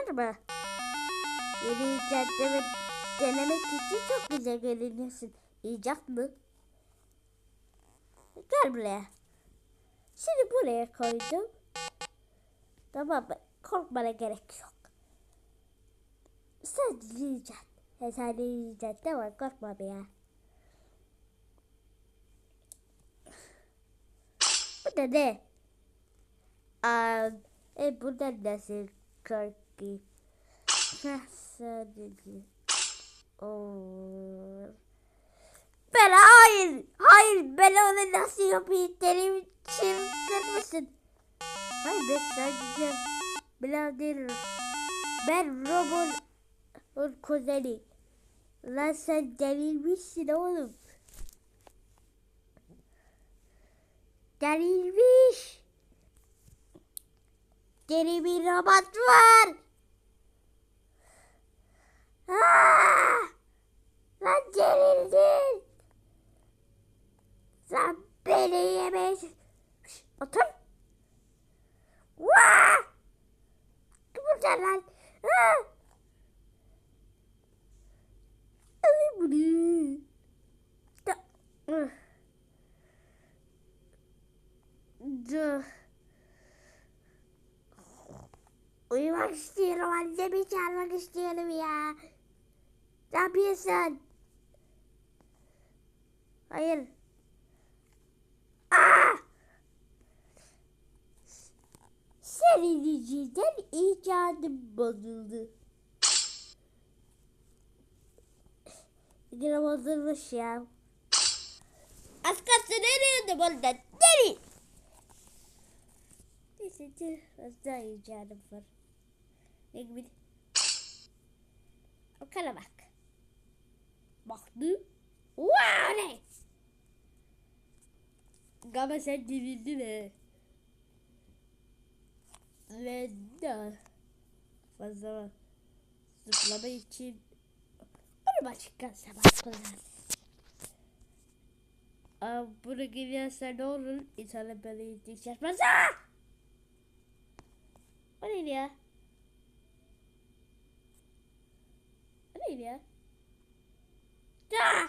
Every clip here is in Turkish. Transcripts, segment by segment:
Var mı? Yeni icatları denemek için çok güzel görünüyorsun. İcat mı? Gel buraya. Seni buraya koydum. Tamam mı? Korkmana gerek yok. Sen icat. Ya de icat var korkma be ya. Bu da ne? Aa, e buradan nasıl korkayım? Heh, sadece. Oo. Ben hayır, hayır ben onu nasıl yapayım? Derim çıldırır mısın? Hayır ben sadece biraderim. Ben robot kuzeni. Lan sen delirmişsin oğlum. Delirmiş. Deli bir robot var. Aa! Lan delildin. Sen Şş, Otur. Vaa! Kıpırdan lan. Uyumak istiyorum annemi çağırmak istiyorum ya. Ne yapıyorsun? Hayır. Aa! Yüzünden icadım bozuldu. Yine bozulmuş ya. Az kalsın nereye ondan? Nereye? Neyse dur. Az icadım var. Ne gibi? Bakana bak. Baktı. Wow ne? Gama sen delildin he. Ve da fazla zıplama için başka sabah kullan. Aa, bunu geliyorsa ne olur? İnsanın böyle yapmaz. Aa! O neydi ya? O neydi ya? Aa!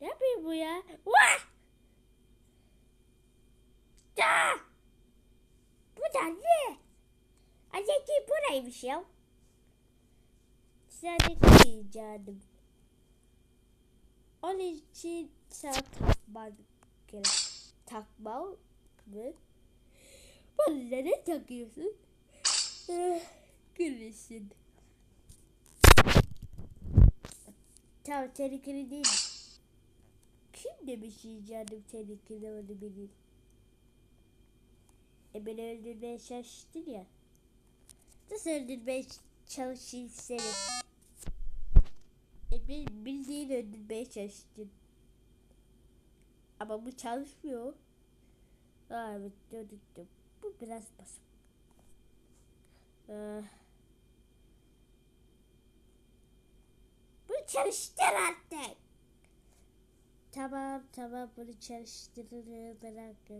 Ne yapıyor bu ya? Vah! Aa! Bu da ne? Buraymış ya. Sadece icadım. Onun için sana takman gerek. Takma mı? Bana ne takıyorsun? Eh, Gülürsün. Tamam tehlikeli değil. Kim demiş icadım tehlikeli onu bileyim. E beni öldürmeye çalıştın ya. Nasıl öldürmeye çalışayım seni? E beni bildiğin öldürmeye çalıştın. Ama bu çalışmıyor. Aa evet döndüm. Bu biraz basık. Ee, bunu çalıştır artık. Tamam tamam bunu çalıştırırım etme.